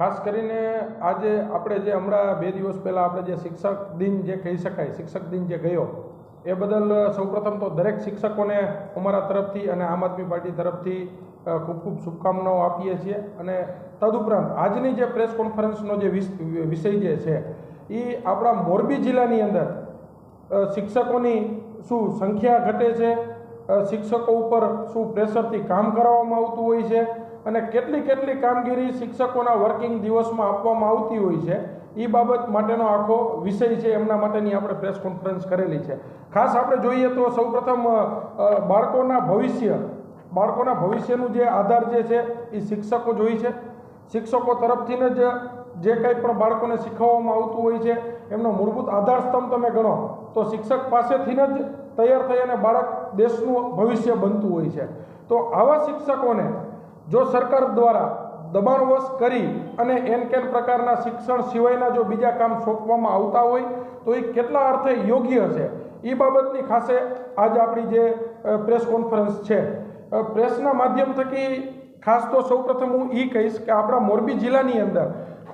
ખાસ કરીને આજે આપણે જે હમણાં બે દિવસ પહેલાં આપણે જે શિક્ષક દિન જે કહી શકાય, શિક્ષક દિન જે ગયો, એ બદલ સૌપ્રથમ તો દરેક શિક્ષકોને અમારા તરફથી અને આમ આદમી પાર્ટી તરફથી ખૂબ ખૂબ શુભકામનાઓ આપીએ છીએ અને તદુપરાંત આજની જે પ્રેસ કોન્ફરન્સનો જે વિષય જે છે એ આપણા મોરબી જિલ્લાની અંદર શિક્ષકોની શું સંખ્યા ઘટે છે શિક્ષકો ઉપર શું પ્રેશરથી કામ કરાવવામાં આવતું હોય છે અને કેટલી કેટલી કામગીરી શિક્ષકોના વર્કિંગ દિવસમાં આપવામાં આવતી હોય છે એ બાબત માટેનો આખો વિષય છે, એમના માટેની આપણે પ્રેસ કોન્ફરન્સ કરેલી છે. ખાસ આપણે જોઈએ તો સૌપ્રથમ બાળકોના ભવિષ્ય, બાળકોના ભવિષ્યનું જે આધાર જે છે એ શિક્ષકો જ હોય છે. શિક્ષકો તરફથી જ જે કંઈ પણ બાળકોને શીખવવામાં આવતું હોય છે, એમનો મૂળભૂત આધાર સ્તંભ તમે ગણો, તો શિક્ષક પાસેથી જ તૈયાર થઈ અને બાળક દેશનું ભવિષ્ય બનતું હોય છે. તો આવા શિક્ષકોને જો સરકાર દ્વારા દબાણવશ કરી અને એન કેન પ્રકારના શિક્ષણ સિવાયના જો બીજા કામ સોંપવામાં આવતા હોય, તો એ કેટલા અર્થે યોગ્ય હશે? એ બાબતની ખાસે આજ આપણી જે પ્રેસ કોન્ફરન્સ છે પ્રેસના માધ્યમ થકી ખાસ તો સૌપ્રથમ હું એ કહીશ કે આપણા મોરબી જિલ્લાની અંદર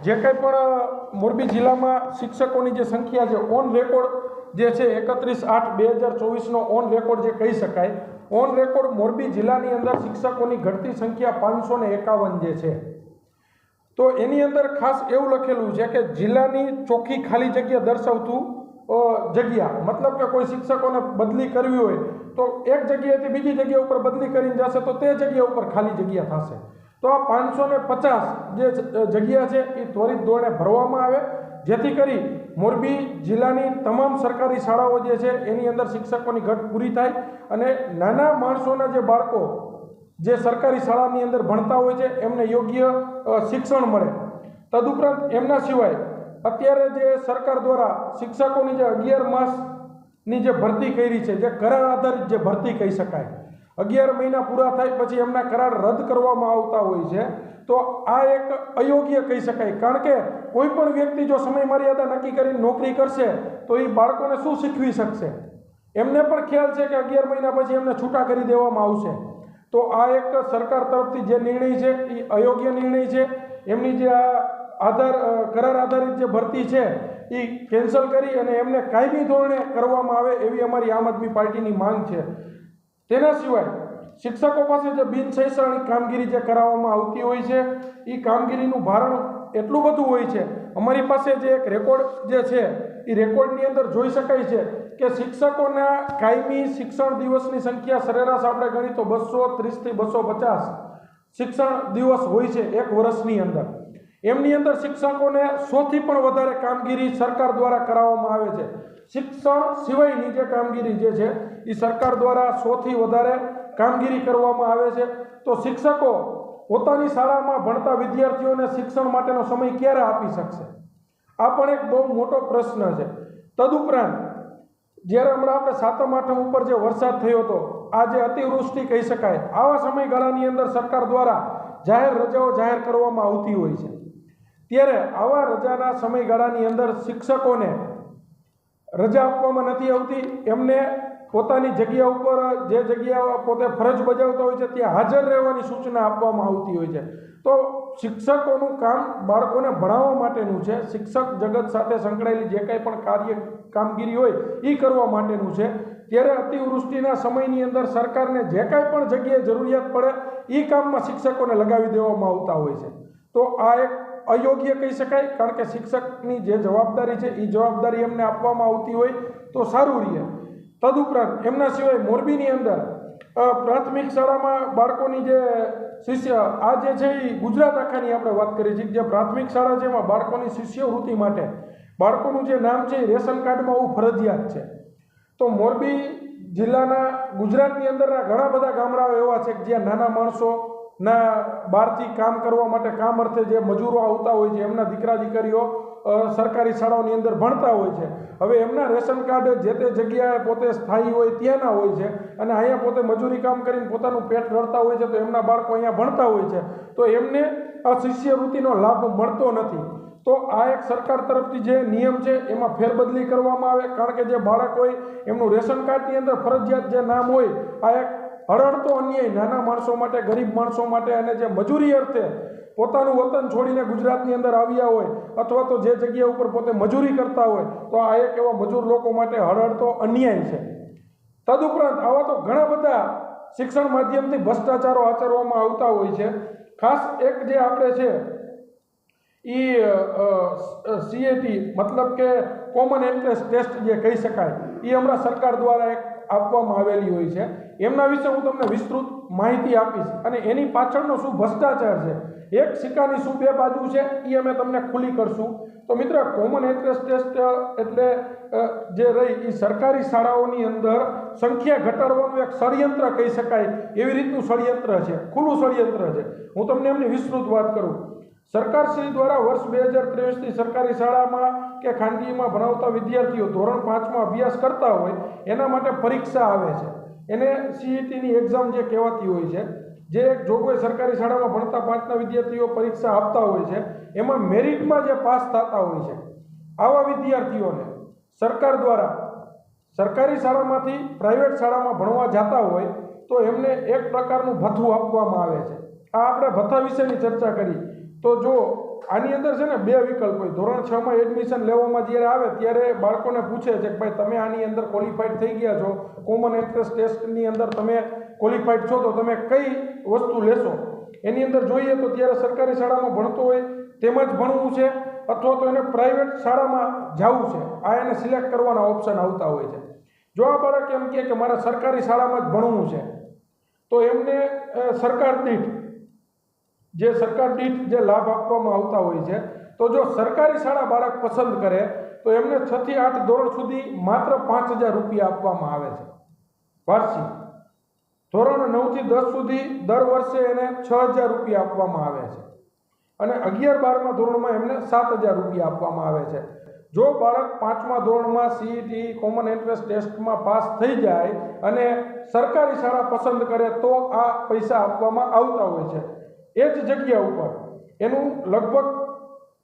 જે કંઈ પણ મોરબી જિલ્લામાં શિક્ષકોની જે સંખ્યા છે ઓન રેકોર્ડ જે છે એકત્રીસ આઠ બે હજાર ચોવીસનો ઓન રેકોર્ડ જે કહી શકાય ઓન રેકોર્ડ મોરબી જિલ્લાની અંદર શિક્ષકોની ઘટતી સંખ્યા પાંચસો ને એકાવન જે છે. તો એની અંદર ખાસ એવું લખેલું છે કે જિલ્લાની ચોખ્ખી ખાલી જગ્યા દર્શાવતું જગ્યા, મતલબ કે કોઈ શિક્ષકોને બદલી કરવી હોય તો એક જગ્યાએથી બીજી જગ્યા ઉપર બદલી કરીને જશે તો તે જગ્યા ઉપર ખાલી જગ્યા થશે. તો આ પાંચસો ને પચાસ જે જગ્યા છે એ ત્વરિત ધોરણે ભરવામાં આવે જેથી કરી મોરબી જિલ્લાની તમામ સરકારી શાળાઓ જે છે એની અંદર શિક્ષકોની ઘટ પૂરી થાય અને નાના માણસોના જે બાળકો જે સરકારી શાળાની અંદર ભણતા હોય છે, એમને યોગ્ય શિક્ષણ મળે. તદુપરાંત એમના સિવાય અત્યારે જે સરકાર દ્વારા શિક્ષકોની જે અગિયાર માસની જે ભરતી કરી છે, જે કરાર આધારિત જે ભરતી કહી શકાય અગિયાર મહિના પૂરા થાય પછી એમના કરાર રદ કરવામાં આવતા હોય છે. તો આ એક અયોગ્ય કહી શકાય. કારણ કે કોઈ પણ વ્યક્તિ જો સમય મર્યાદા નક્કી કરીને નોકરી કરશે, તો એ બાળકોને શું શીખવી શકશે? એમને પણ ખ્યાલ છે કે અગિયાર મહિના પછી એમને છૂટા કરી દેવામાં આવશે. તો આ એક સરકાર તરફથી જે નિર્ણય છે એ અયોગ્ય નિર્ણય છે. એમની જે આ આધાર કરાર આધારિત જે ભરતી છે એ કેન્સલ કરી અને એમને કાયમી ધોરણે કરવામાં આવે એવી અમારી આમ આદમી પાર્ટીની માંગ છે. તેના સિવાય શિક્ષકો પાસે જે બિનશૈક્ષણિક કામગીરી જે કરાવવામાં આવતી હોય છે એ કામગીરીનું ભારણ એટલું બધું હોય છે, અમારી પાસે જે એક રેકોર્ડ જે છે એ રેકોર્ડની અંદર જોઈ શકાય છે કે શિક્ષકોના કાયમી શિક્ષણ દિવસની સંખ્યા સરેરાશ આપણે ગણી તો બસો ત્રીસથી બસો પચાસ શિક્ષણ દિવસ હોય છે એક વર્ષની અંદર. એમની અંદર શિક્ષકોને સોથી પણ વધારે કામગીરી સરકાર દ્વારા કરાવવામાં આવે છે. શિક્ષણ સિવાયની જે કામગીરી જે છે એ સરકાર દ્વારા સોથી વધારે કામગીરી કરવામાં આવે છે. તો શિક્ષકો પોતાની શાળામાં ભણતા વિદ્યાર્થીઓને શિક્ષણ માટેનો સમય ક્યારે આપી શકશે? આ પણ એક બહુ મોટો પ્રશ્ન છે. તદુપરાંત, જ્યારે હમણાં આપણે સાતમ, આઠમ ઉપર જે વરસાદ થયો હતો આ જે અતિવૃષ્ટિ કહી શકાય. આવા સમયગાળાની અંદર સરકાર દ્વારા જાહેર રજાઓ જાહેર કરવામાં આવતી હોય છે. ત્યારે આવા રજાના સમયગાળાની અંદર શિક્ષકોને રજા આપવામાં નથી આવતી. એમને પોતાની જગ્યા ઉપર જે જગ્યા પોતે ફરજ બજાવતા હોય છે, ત્યાં હાજર રહેવાની સૂચના આપવામાં આવતી હોય છે. તો શિક્ષકોનું કામ બાળકોને ભણાવવા માટેનું છે. શિક્ષક જગત સાથે સંકળાયેલી જે કંઈ પણ કાર્ય, કામગીરી હોય એ કરવા માટેનું છે. ત્યારે અતિવૃષ્ટિના સમયની અંદર સરકારને જે કાંઈ પણ જગ્યાએ જરૂરિયાત પડે એ કામમાં શિક્ષકોને લગાવી દેવામાં આવતા હોય છે. તો આ એક અયોગ્ય કહી શકાય, કારણ કે શિક્ષકની જે જવાબદારી છે એ જવાબદારી એમને આપવામાં આવતી હોય તો સારું રહે. તદુપરાંત, એમના સિવાય મોરબીની અંદર પ્રાથમિક શાળામાં બાળકોની જે શિષ્ય, આ જે છે એ ગુજરાત આખાની આપણે વાત કરીએ છીએ જે પ્રાથમિક શાળા છે એમાં બાળકોની શિષ્યવૃત્તિ માટે, બાળકોનું જે નામ છે એ રેશન કાર્ડમાં આવું ફરજિયાત છે. તો મોરબી જિલ્લાના ગુજરાતની અંદરના ઘણા બધા ગામડાઓ એવા છે કે જ્યાં નાના માણસો ના બહારથી કામ કરવા માટે કામ અર્થે જે મજૂરો આવતા હોય છે, એમના દીકરા દીકરીઓ સરકારી શાળાઓની અંદર ભણતા હોય છે. હવે એમના રેશન કાર્ડ જે તે જગ્યાએ પોતે સ્થાયી હોય ત્યાંના હોય છે અને અહીંયા પોતે મજૂરી કામ કરીને પોતાનું પેટ રડતા હોય છે તો એમના બાળકો અહીંયા ભણતા હોય છે, તો એમને આ શિષ્યવૃત્તિનો લાભ મળતો નથી. તો આ એક સરકાર તરફથી જે નિયમ છે એમાં ફેરબદલી કરવામાં આવે, કારણ કે જે બાળક હોય એમનું રેશન કાર્ડની અંદર ફરજિયાત જે નામ હોય, આ એક હળહળતો અન્યાય નાના માણસો માટે, ગરીબ માણસો માટે અને જે મજૂરી અર્થે પોતાનું વતન છોડીને ગુજરાતની અંદર આવ્યા હોય અથવા તો જે જગ્યા ઉપર પોતે મજૂરી કરતા હોય, તો આ એક એવા મજૂર લોકો માટે હળહળતો અન્યાય છે. તદુપરાંત આવા તો ઘણા બધા શિક્ષણ માધ્યમથી ભ્રષ્ટાચારો આચરવામાં આવતા હોય છે. ખાસ એક જે આપણે છે એ સીએટી, મતલબ કે કોમન એન્ટ્રન્સ ટેસ્ટ જે કહી શકાય એ હમણાં સરકાર દ્વારા એક આપવામાં આવેલી હોય છે. એમના વિશે હું તમને વિસ્તૃત માહિતી આપીશ. અને એની પાછળનો શું ભ્રષ્ટાચાર છે, એક સિક્કાની શું બે બાજુ છે એ અમે તમને ખુલ્લી કરશું. તો મિત્ર કોમન એન્ટ્રન્સ ટેસ્ટ એટલે જે રહી એ સરકારી શાળાઓની અંદર સંખ્યા ઘટાડવાનું એક ષડયંત્ર કહી શકાય. એવી રીતનું ષડયંત્ર છે, ખુલ્લું ષડયંત્ર છે. હું તમને એમની વિસ્તૃત વાત કરું. સરકારશ્રી દ્વારા વર્ષ બે હજાર ત્રેવીસથી સરકારી શાળામાં કે ખાનગીમાં ભણાવતા વિદ્યાર્થીઓ ધોરણ પાંચમાં અભ્યાસ કરતા હોય, એના માટે પરીક્ષા આવે છે. એને સીઈટીની એક્ઝામ જે કહેવાતી હોય છે, જે જો જોગવાઈ સરકારી શાળામાં ભણતા પાંચના વિદ્યાર્થીઓ પરીક્ષા આપતા હોય છે, એમાં મેરિટમાં જે પાસ થતા હોય છે, આવા વિદ્યાર્થીઓને સરકાર દ્વારા સરકારી શાળામાંથી પ્રાઇવેટ શાળામાં ભણવા જતા હોય, તો એમને એક પ્રકારનું ભથ્થું આપવામાં આવે છે. આ આપણે ભથ્થા વિશેની ચર્ચા કરી. તો જો આની અંદર છે ને બે વિકલ્પ હોય. ધોરણ છ માં એડમિશન લેવામાં જ્યારે આવે ત્યારે બાળકોને પૂછે છે કે ભાઈ, તમે આની અંદર ક્વોલિફાઈડ થઈ ગયા છો? કોમન એન્ટ્રન્સ ટેસ્ટની અંદર તમે ક્વોલિફાઈડ છો તો તમે કઈ વસ્તુ લેશો? એની અંદર જોઈએ તો ત્યારે સરકારી શાળામાં ભણતો હોય તેમાં જ ભણવું છે અથવા તો એને પ્રાઇવેટ શાળામાં જવું છે. આ એને સિલેક્ટ કરવાના ઓપ્શન આવતા હોય છે. જો આ બાળક એમ કહે કે મારે સરકારી શાળામાં જ ભણવું છે, તો એમને સરકાર દીઠ જે સરકાર દીઠ જે લાભ આપવામાં આવતા હોય છે, તો જો સરકારી શાળા બાળક પસંદ કરે, તો એમને છ થી આઠ ધોરણ સુધી માત્ર પાંચ હજાર રૂપિયા આપવામાં આવે છે. વાર્ષિક. ધોરણ નવથી દસ સુધી દર વર્ષે એને છ હજાર રૂપિયા આપવામાં આવે છે. અને અગિયાર બારમા ધોરણમાં એમને સાત હજાર રૂપિયા આપવામાં આવે છે. જો બાળક પાંચમા ધોરણમાં સીઈટી કોમન એન્ટ્રન્સ ટેસ્ટમાં પાસ થઈ જાય અને સરકારી શાળા પસંદ કરે, તો આ પૈસા આપવામાં આવતા હોય છે. એ જ જગ્યા ઉપર. એનું લગભગ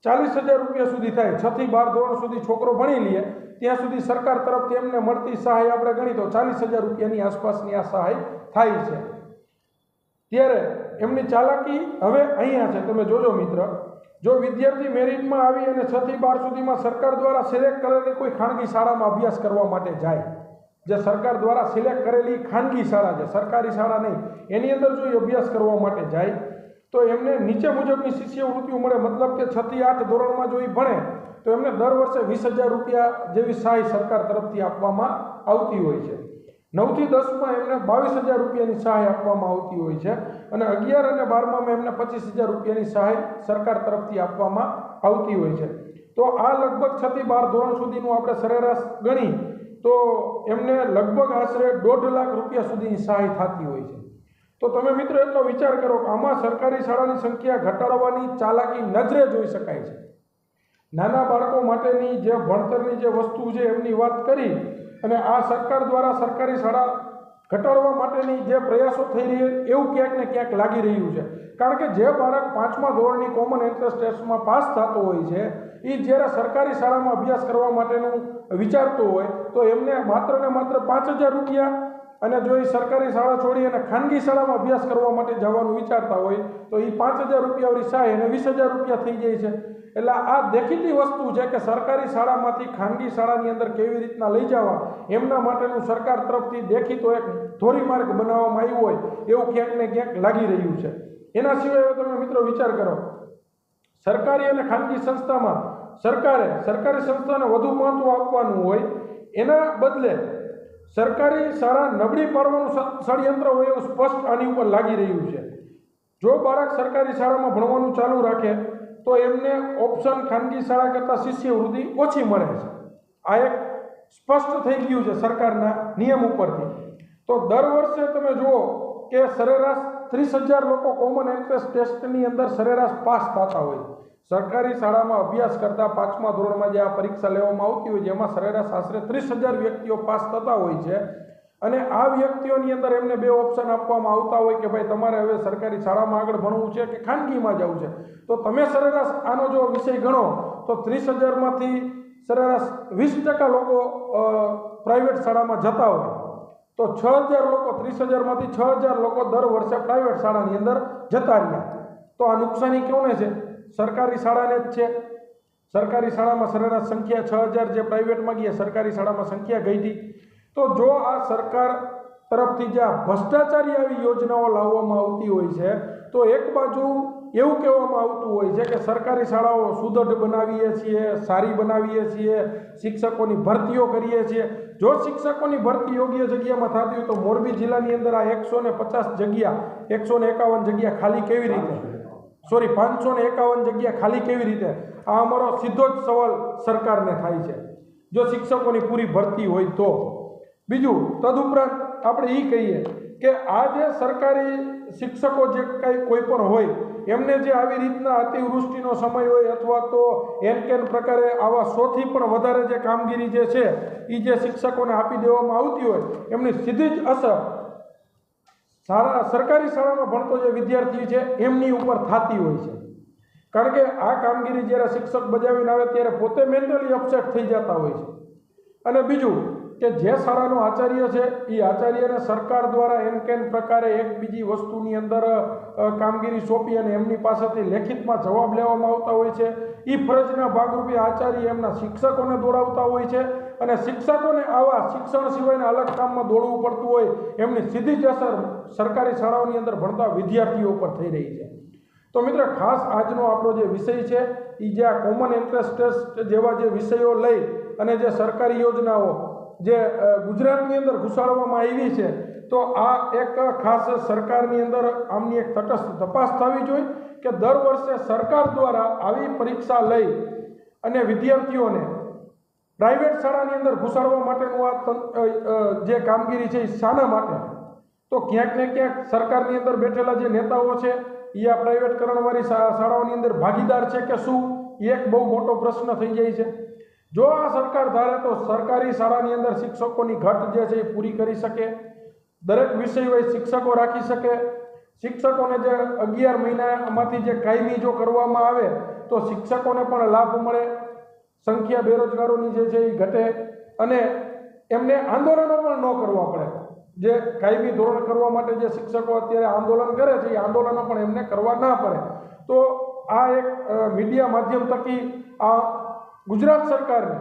ચાલીસ હજાર રૂપિયા સુધી થાય. છથી બાર ધોરણ સુધી છોકરો ભણી લે, ત્યાં સુધી સરકાર તરફથી એમને મળતી સહાય આપણે ગણી તો ચાલીસ હજાર રૂપિયાની આસપાસની આ સહાય થાય છે. ત્યારે એમની ચાલાકી હવે અહીંયા છે. તમે જોજો મિત્ર, જો વિદ્યાર્થી મેરિટમાં આવી અને છથી બાર સુધીમાં સરકાર દ્વારા સિલેક્ટ કરેલી કોઈ ખાનગી શાળામાં અભ્યાસ કરવા માટે જાય, જે સરકાર દ્વારા સિલેક્ટ કરેલી ખાનગી શાળા છે, સરકારી શાળા નહીં, એની અંદર જો એ અભ્યાસ કરવા માટે જાય તો એમને નીચે મુજબની શિષ્યવૃત્તિઓ મળે મતલબ કે છથી આઠ ધોરણમાં જો એ ભણે, તો એમને દર વર્ષે વીસ હજાર રૂપિયા જેવી સહાય સરકાર તરફથી આપવામાં આવતી હોય છે. નવથી દસમાં એમને બાવીસ હજાર રૂપિયાની સહાય આપવામાં આવતી હોય છે અને અગિયાર અને બારમાં એમને પચીસ હજાર રૂપિયાની સહાય સરકાર તરફથી આપવામાં આવતી હોય છે. તો આ લગભગ છથી બાર ધોરણ સુધીનું આપણે સરેરાશ ગણી, તો એમને લગભગ આશરે દોઢ લાખ રૂપિયા સુધીની સહાય થતી હોય છે. તો તમે મિત્રો એટલો વિચાર કરો કે આમાં સરકારી શાળાની સંખ્યા ઘટાડવાની ચાલાકી નજરે જોઈ શકાય છે. નાના બાળકો માટેની જે ભણતરની જે વસ્તુ છે એમની વાત કરી અને આ સરકાર દ્વારા સરકારી શાળા ઘટાડવા માટેની જે પ્રયાસો થઈ રહી એવું ક્યાંક ને ક્યાંક લાગી રહ્યું છે. કારણ કે જે બાળક પાંચમા ધોરણની કોમન એન્ટ્રન્સ ટેસ્ટમાં પાસ થતો હોય છે એ જ્યારે સરકારી શાળામાં અભ્યાસ કરવા માટેનું વિચારતો હોય, તો એમને માત્ર ને માત્ર પાંચ હજાર રૂપિયા અને જો એ સરકારી શાળા છોડી અને ખાનગી શાળામાં અભ્યાસ કરવા માટે જવાનું વિચારતા હોય, તો એ પાંચ હજાર રૂપિયાવાળી સહાય અને વીસ હજાર રૂપિયા થઈ જાય છે. એટલે આ દેખીતી વસ્તુ છે કે સરકારી શાળામાંથી ખાનગી શાળાની અંદર કેવી રીતના લઈ જવા, એમના માટેનું સરકાર તરફથી દેખીતો એક ધોરીમાર્ગ બનાવવામાં આવ્યો હોય, એવું ક્યાંક ને ક્યાંક લાગી રહ્યું છે. એના સિવાય તમે મિત્રો વિચાર કરો, સરકારી અને ખાનગી સંસ્થામાં સરકારે, સરકારી સંસ્થાને વધુ મહત્વ આપવાનું હોય, એના બદલે સરકારી શાળા નબળી પાડવાનું ષડયંત્ર હોય એવું સ્પષ્ટ આની ઉપર લાગી રહ્યું છે. જો બાળક સરકારી શાળામાં ભણવાનું ચાલુ રાખે, તો એમને ઓપ્શન ખાનગી શાળા કરતાં શિષ્યવૃત્તિ ઓછી મળે છે. આ એક સ્પષ્ટ થઈ ગયું છે સરકારના નિયમ ઉપરથી. તો દર વર્ષે તમે જુઓ કે સરેરાશ ત્રીસ હજાર લોકો કોમન એન્ટ્રન્સ ટેસ્ટની અંદર સરેરાશ પાસ થતા હોય સરકારી શાળામાં અભ્યાસ કરતા પાંચમા ધોરણમાં જે આ પરીક્ષા લેવામાં આવતી હોય જેમાં સરેરાશ આશરે ત્રીસ હજાર વ્યક્તિઓ પાસ થતા હોય છે. અને આ વ્યક્તિઓની અંદર એમને બે ઓપ્શન આપવામાં આવતા હોય કે ભાઈ તમારે હવે સરકારી શાળામાં આગળ ભણવું છે કે ખાનગીમાં જવું છે. તો તમે સરેરાશ આનો જો વિષય ગણો, તો ત્રીસ હજારમાંથી સરેરાશ વીસ ટકા લોકો પ્રાઇવેટ શાળામાં જતા હોય. તો છ હજાર લોકો, ત્રીસ હજારમાંથી છ હજાર લોકો દર વર્ષે પ્રાઇવેટ શાળાની અંદર જતા રહ્યા. તો આ નુકસાની કોને છે? સરકારી શાળાને જ છે. સરકારી શાળામાં સરેરાશ સંખ્યા છ હજાર જે પ્રાઇવેટમાં ગયા, સરકારી શાળામાં સંખ્યા હતી તો જો આ સરકાર તરફથી જે આ ભ્રષ્ટાચારી આવી યોજનાઓ લાવવામાં આવતી હોય છે, તો એક બાજુ એવું કહેવામાં આવતું હોય છે કે સરકારી શાળાઓ સુદઢ બનાવીએ છીએ, સારી બનાવીએ છીએ, શિક્ષકોની ભરતીઓ કરીએ છીએ. જો શિક્ષકોની ભરતી યોગ્ય જગ્યામાં થતી હોય તો મોરબી જિલ્લાની અંદર આ એકસો ને પચાસ જગ્યા, એકસો ને એકાવન જગ્યા ખાલી કેવી રીતે? સોરી, પાંચસો ને એકાવન જગ્યા ખાલી કેવી રીતે? આ અમારો સીધો જ સવાલ સરકારને થાય છે. જો શિક્ષકોની પૂરી ભરતી હોય તો. બીજું, તદુપરાંત આપણે એ કહીએ કે આ જે સરકારી શિક્ષકો જે કાંઈ કોઈ પણ હોય, એમને જે આવી રીતના અતિવૃષ્ટિનો સમય હોય અથવા તો એન કેન પ્રકારે આવા સોથી પણ વધારે જે કામગીરી જે છે એ જે શિક્ષકોને આપી દેવામાં આવતી હોય, એમની સીધી જ અસર સારા સરકારી શાળામાં ભણતો જે વિદ્યાર્થી છે, એમની ઉપર થતી હોય છે. કારણ કે આ કામગીરી જ્યારે શિક્ષક બજાવીને આવે ત્યારે પોતે મેન્ટલી અપસેટ થઈ જતા હોય છે. અને બીજું કે જે શાળાનો આચાર્ય છે એ આચાર્યને સરકાર દ્વારા એમ કેમ પ્રકારે એક બીજી વસ્તુની અંદર કામગીરી સોંપી અને એમની પાસેથી લેખિતમાં જવાબ લેવામાં આવતા હોય છે. એ ફરજના ભાગરૂપે આચાર્ય એમના શિક્ષકોને દોડાવતા હોય છે. અને શિક્ષકોને આવા શિક્ષણ સિવાયના અલગ કામમાં દોડવું પડતું હોય, એમની સીધી જ અસર સરકારી શાળાઓની અંદર ભણતા વિદ્યાર્થીઓ પર થઈ રહી છે. તો મિત્ર, ખાસ આજનો આપણો જે વિષય છે એ જે આ કોમન ઇન્ટરેસ્ટ ટેસ્ટ જેવા જે વિષયો લઈ અને જે સરકારી યોજનાઓ જે ગુજરાતની અંદર ઘુસાડવામાં આવી છે, તો આ એક ખાસ સરકારની અંદર આમની એક તટસ્થ તપાસ થવી જોઈએ કે દર વર્ષે સરકાર દ્વારા આવી પરીક્ષા લઈ અને વિદ્યાર્થીઓને પ્રાઇવેટ શાળાની અંદર ઘુસાડવા માટેનું આ જે કામગીરી છે એ શાના માટે. તો ક્યાંક ને ક્યાંક સરકારની અંદર બેઠેલા જે નેતાઓ છે એ આ પ્રાઇવેટકરણવાળી શાળાઓની અંદર ભાગીદાર છે કે શું? એક બહુ મોટો પ્રશ્ન થઈ જાય છે. જો આ સરકાર ધારે તો સરકારી શાળાની અંદર શિક્ષકોની ઘટ જે છે એ પૂરી કરી શકે. દરેક વિષય હોય શિક્ષકો રાખી શકે. શિક્ષકોને જે અગિયાર મહિનામાંથી જે કાયમી જો કરવામાં આવે, તો શિક્ષકોને પણ લાભ મળે. સંખ્યા બેરોજગારોની જે છે એ ઘટે અને એમને આંદોલનો પણ ન કરવા પડે. જે કાયમી ધોરણ કરવા માટે જે શિક્ષકો અત્યારે આંદોલન કરે છે, એ આંદોલનો પણ એમને કરવા ના પડે. તો આ એક મીડિયા માધ્યમ થકી આ ગુજરાત સરકારને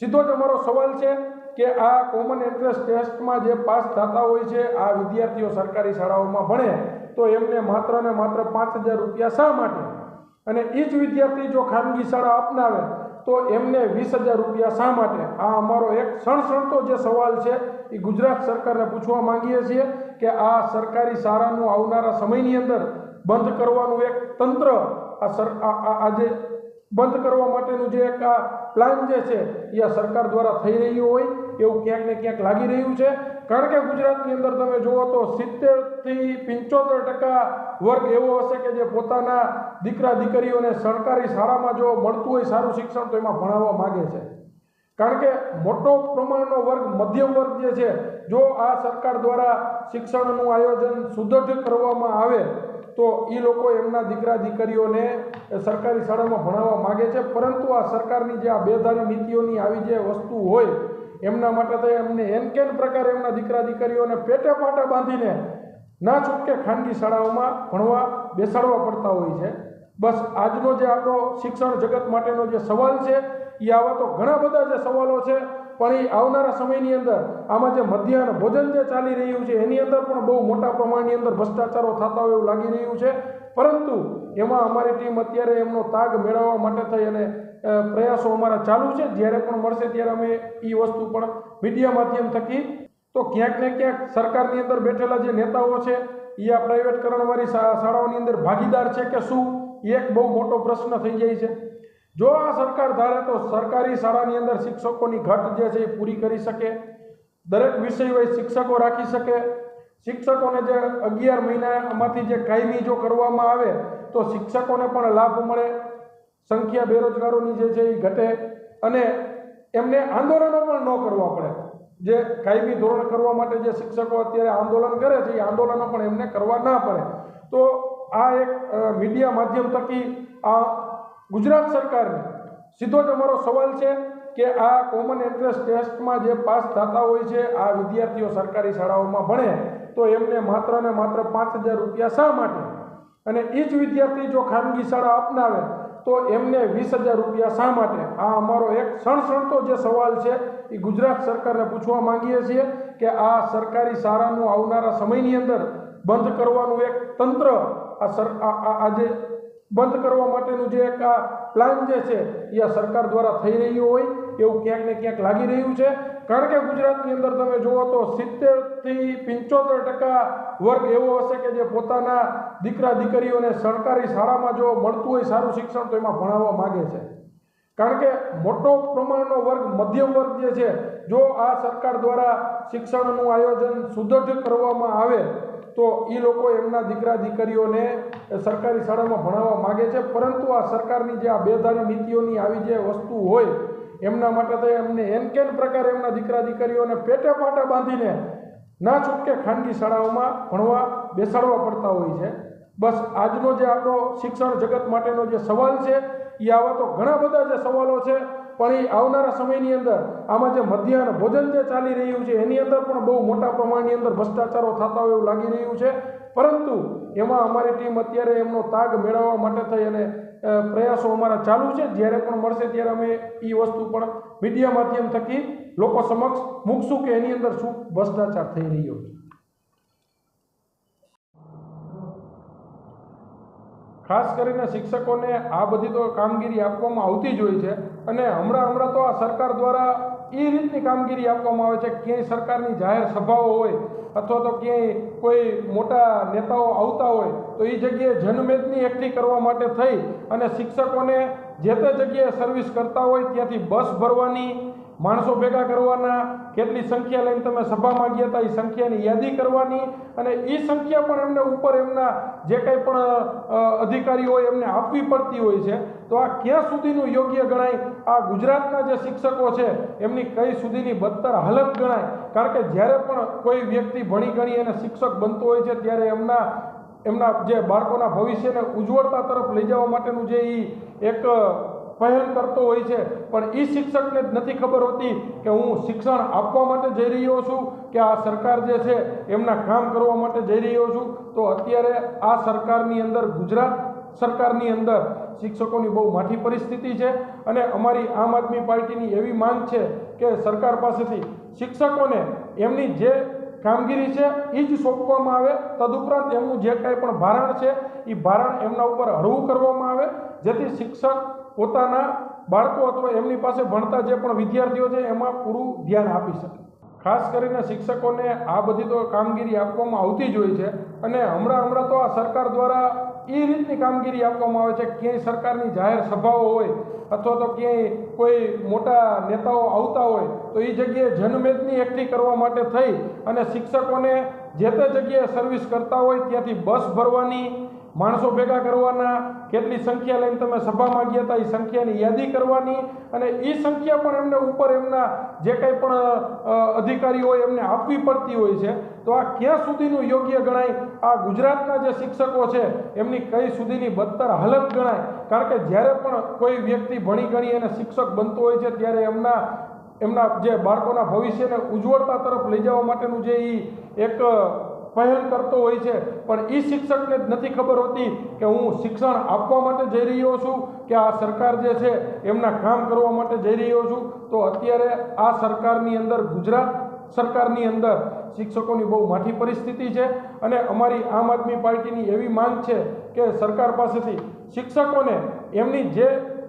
સીધો જ અમારો સવાલ છે કે આ કોમન એન્ટ્રન્સ ટેસ્ટમાં જે પાસ થતા હોય છે, આ વિદ્યાર્થીઓ સરકારી શાળાઓમાં ભણે, તો એમને માત્ર ને માત્ર પાંચ હજાર રૂપિયા શા માટે? અને એ જ વિદ્યાર્થી જો ખાનગી શાળા અપનાવે તો એમને વીસ હજાર રૂપિયા શા માટે? આ અમારો એક સણસણતો જે સવાલ છે, એ ગુજરાત સરકારને પૂછવા માંગીએ છીએ કે આ સરકારી શાળાનું આવનારા સમયની અંદર બંધ કરવાનું એક તંત્ર, આ સર, આ- જે બંધ કરવા માટેનું જે એક આ પ્લાન જે છે, એ આ સરકાર દ્વારા થઈ રહ્યું હોય, એવું ક્યાંક ને ક્યાંક લાગી રહ્યું છે. કારણ કે ગુજરાતની અંદર તમે જુઓ તો સિત્તેરથી પંચોતેર ટકા વર્ગ એવો હશે કે જે પોતાના દીકરા દીકરીઓને સરકારી શાળામાં જો મળતું હોય સારું શિક્ષણ, તો એમાં ભણાવવા માગે છે. કારણ કે મોટો પ્રમાણનો વર્ગ, મધ્યમ વર્ગ જે છે, જો આ સરકાર દ્વારા શિક્ષણનું આયોજન સુદૃઢ કરવામાં આવે, તો એ લોકો એમના દીકરા દીકરીઓને સરકારી શાળામાં ભણાવવા માગે છે. પરંતુ આ સરકારની જે આ બેધારી નીતિઓની આવી જે વસ્તુ હોય, એમના માટે તો એમને એન કેન પ્રકારે એમના દીકરા દીકરીઓને પેટે પાટા બાંધીને ના છૂટકે ખાનગી શાળાઓમાં ભણવા બેસાડવા પડતા હોય છે. બસ આજનો જે આપણો શિક્ષણ જગત માટેનો જે સવાલ છે એ આવા તો ઘણા બધા જે સવાલો છે, પણ એ આવનારા સમયની અંદર આમાં જે મધ્યાહન ભોજન જે ચાલી રહ્યું છે, એની અંદર પણ બહુ મોટા પ્રમાણની અંદર ભ્રષ્ટાચારો થતા હોય એવું લાગી રહ્યું છે. પરંતુ એમાં અમારી ટીમ અત્યારે એમનો તાગ મેળવવા માટે થઈ અને પ્રયાસો અમારા ચાલુ છે. જ્યારે પણ મળશે ત્યારે અમે એ વસ્તુ પણ મીડિયા માધ્યમ થકી તો ક્યાંક ને ક્યાંક સરકારની અંદર બેઠેલા જે નેતાઓ છે એ આ પ્રાઇવેટકરણવાળી શાળાઓની અંદર ભાગીદાર છે કે શું? એક બહુ મોટો પ્રશ્ન થઈ જાય છે. જો આ સરકાર ધારે તો સરકારી શાળાની અંદર શિક્ષકોની ઘટ જે છે એ પૂરી કરી શકે, દરેક વિષય હોય શિક્ષકો રાખી શકે. શિક્ષકોને જે અગિયાર મહિનામાંથી જે કાયમી જો કરવામાં આવે, તો શિક્ષકોને પણ લાભ મળે. સંખ્યા બેરોજગારોની જે છે એ ઘટે અને એમને આંદોલનો પણ ન કરવા પડે. જે કાયમી ધોરણ કરવા માટે જે શિક્ષકો અત્યારે આંદોલન કરે છે, એ આંદોલનો પણ એમને કરવા ના પડે. તો આ એક મીડિયા માધ્યમ થકી આ ગુજરાત સરકારને સીધો જ અમારો સવાલ છે કે આ કોમન એન્ટ્રન્સ ટેસ્ટમાં જે પાસ થતા હોય છે, આ વિદ્યાર્થીઓ સરકારી શાળાઓમાં ભણે, તો એમને માત્ર ને માત્ર પાંચ હજાર રૂપિયા શા માટે? અને એ જ વિદ્યાર્થી જો ખાનગી શાળા અપનાવે, તો એમને વીસ હજાર રૂપિયા શા માટે? આ અમારો એક સણસણતો જે સવાલ છે એ ગુજરાત સરકારને પૂછવા માંગીએ છીએ કે આ સરકારી શાળાનું આવનારા સમયની અંદર બંધ કરવાનું એક તંત્ર, આ સર, આ- જે બંધ કરવા માટેનું જે એક આ પ્લાન જે છે એ આ સરકાર દ્વારા થઈ રહ્યું હોય એવું ક્યાંક ને ક્યાંક લાગી રહ્યું છે. કારણ કે ગુજરાતની અંદર તમે જુઓ તો સિત્તેરથી પંચોતેર ટકા વર્ગ એવો હશે કે જે પોતાના દીકરા દીકરીઓને સરકારી શાળામાં જો મળતું હોય સારું શિક્ષણ તો એમાં ભણાવવા માગે છે. કારણ કે મોટો પ્રમાણનો વર્ગ મધ્યમ વર્ગ જે છે, જો આ સરકાર દ્વારા શિક્ષણનું આયોજન સુદૃઢ કરવામાં આવે, તો એ લોકો એમના દીકરા દીકરીઓને સરકારી શાળામાં ભણાવવા માગે છે. પરંતુ આ સરકારની જે આ બેધારી નીતિઓની આવી જે વસ્તુ હોય, એમના માટે તો એમને એન કેન પ્રકારે એમના દીકરા દીકરીઓને પેટે પાટા બાંધીને ના છૂટકે ખાનગી શાળાઓમાં ભણવા બેસાડવા પડતા હોય છે. બસ આજનો જે આપણો શિક્ષણ જગત માટેનો જે સવાલ છે એ આવા તો ઘણા બધા જે સવાલો છે, પણ એ આવનારા સમયની અંદર આમાં જે મધ્યાહન ભોજન જે ચાલી રહ્યું છે, એની અંદર પણ બહુ મોટા પ્રમાણની અંદર ભ્રષ્ટાચારો થતા હોય એવું લાગી રહ્યું છે. પરંતુ એમાં અમારી ટીમ અત્યારે એમનો તાગ મેળવવા માટે થઈ અને પ્રયાસો અમારા ચાલુ છે. જ્યારે પણ મળશે ત્યારે અમે એ વસ્તુ પણ મીડિયા માધ્યમ થકી લોકો સમક્ષ મૂકશું કે એની અંદર શું ભ્રષ્ટાચાર થઈ રહ્યો છે. ખાસ કરીને શિક્ષકોને આ બધી તો કામગીરી આપવામાં આવતી જ હોય છે અને હમણાં હમણાં તો આ સરકાર દ્વારા એ રીતની કામગીરી આપવામાં આવે છે ક્યાંય સરકારની જાહેર સભાઓ હોય અથવા તો ક્યાંય કોઈ મોટા નેતાઓ આવતા હોય તો એ જગ્યાએ જનમેદની એકઠી કરવા માટે થઈ અને શિક્ષકોને જે તે જગ્યાએ સર્વિસ કરતા હોય ત્યાંથી બસ ભરવાની માણસો ભેગા કરવાના, કેટલી સંખ્યા લઈને તમે સભામાં ગયા હતા એ સંખ્યાની યાદી કરવાની અને એ સંખ્યા પણ એમને ઉપર એમના જે કંઈ પણ અધિકારી હોય એમને આપવી પડતી હોય છે. તો આ ક્યાં સુધીનું યોગ્ય ગણાય? આ ગુજરાતના જે શિક્ષકો છે, એમની કઈ સુધીની બદતર હાલત ગણાય? કારણ કે જ્યારે પણ કોઈ વ્યક્તિ ભણી ગણી અને શિક્ષક બનતો હોય છે, ત્યારે એમના એમના જે બાળકોના ભવિષ્યને ઉજ્જવળતા તરફ લઈ જવા માટેનું જે એ એક પહેલ કરતો હોય છે. પણ એ શિક્ષકને જ નથી ખબર હોતી કે હું શિક્ષણ આપવા માટે જઈ રહ્યો છું કે આ સરકાર જે છે એમના કામ કરવા માટે જઈ રહ્યો છું. તો અત્યારે આ સરકારની અંદર, ગુજરાત સરકારની અંદર શિક્ષકોની બહુ માઠી પરિસ્થિતિ છે અને અમારી આમ આદમી પાર્ટીની એવી માંગ છે કે સરકાર પાસેથી શિક્ષકોને એમની જે કામગીરી છે એ જ સોંપવામાં આવે. તદુપરાંત એમનું જે કાંઈ પણ ભારણ છે એ ભારણ એમના ઉપર હળવું કરવામાં આવે, જેથી શિક્ષક પોતાના બાળકો અથવા એમની પાસે ભણતા જે પણ વિદ્યાર્થીઓ છે, એમાં પૂરું ધ્યાન આપી શકે. ખાસ કરીને શિક્ષકોને આ બધી તો કામગીરી આપવામાં આવતી જ હોય છે, અને હમણાં હમણાં તો આ સરકાર દ્વારા એ રીતની કામગીરી આપવામાં આવે છે ક્યાંય સરકારની જાહેર સભાઓ હોય અથવા તો ક્યાંય કોઈ મોટા નેતાઓ આવતા હોય, તો એ જગ્યાએ જનમેદની એકઠી કરવા માટે થઈ અને શિક્ષકોને જે તે જગ્યાએ સર્વિસ કરતા હોય ત્યાંથી બસ ભરવાની માણસો ભેગા કરવાના, કેટલી સંખ્યા લઈને તમે સભામાં ગયા હતા એ સંખ્યાની યાદી કરવાની અને એ સંખ્યા પણ એમને ઉપર એમના જે કંઈ પણ અધિકારી હોય એમને આપવી પડતી હોય છે. તો આ ક્યાં સુધીનું યોગ્ય ગણાય? આ ગુજરાતના જે શિક્ષકો છે, એમની કઈ સુધીની બદતર હાલત ગણાય? કારણ કે જ્યારે પણ કોઈ વ્યક્તિ ભણી ગણી અને શિક્ષક બનતો હોય છે, ત્યારે એમના એમના જે બાળકોના ભવિષ્યને ઉજ્જવળતા તરફ લઈ જવા માટેનું જે એ એક પહેલ કરતો હોય છે. પણ એ શિક્ષકને નથી ખબર હોતી કે હું શિક્ષણ આપવા માટે જઈ રહ્યો છું કે આ સરકાર જે છે એમના કામ કરવા માટે જઈ રહ્યો છું. તો અત્યારે આ સરકારની અંદર, ગુજરાત સરકારની અંદર શિક્ષકોની બહુ માઠી પરિસ્થિતિ છે અને અમારી આમ આદમી પાર્ટીની એવી માંગ છે કે સરકાર પાસેથી શિક્ષકોને એમની જે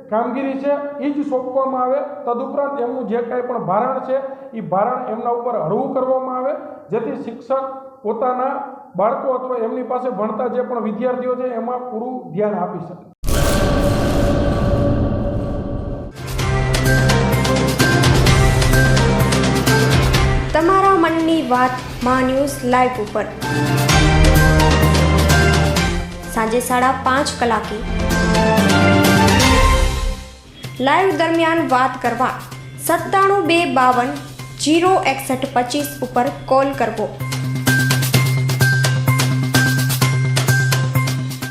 કામગીરી છે એ જ સોંપવામાં આવે. તદુપરાંત એમનું જે કાંઈ પણ ભારણ છે એ ભારણ એમના ઉપર હળવું કરવામાં આવે. જેથી શિક્ષક પોતાના બાળકો અથવા એમની પાસે ભણતા જે પણ વિદ્યાર્થીઓ છે, એમાં પૂરું ધ્યાન આપી શકે. તમારા મનની વાત મા ન્યૂઝ લાઈવ ઉપર. સાંજે સાડા પાંચ કલાકે. લાઈવ દરમિયાન વાત કરવા સત્તાણું બે બાવન જીરો એકસઠ પચીસ ઉપર કોલ કરવો.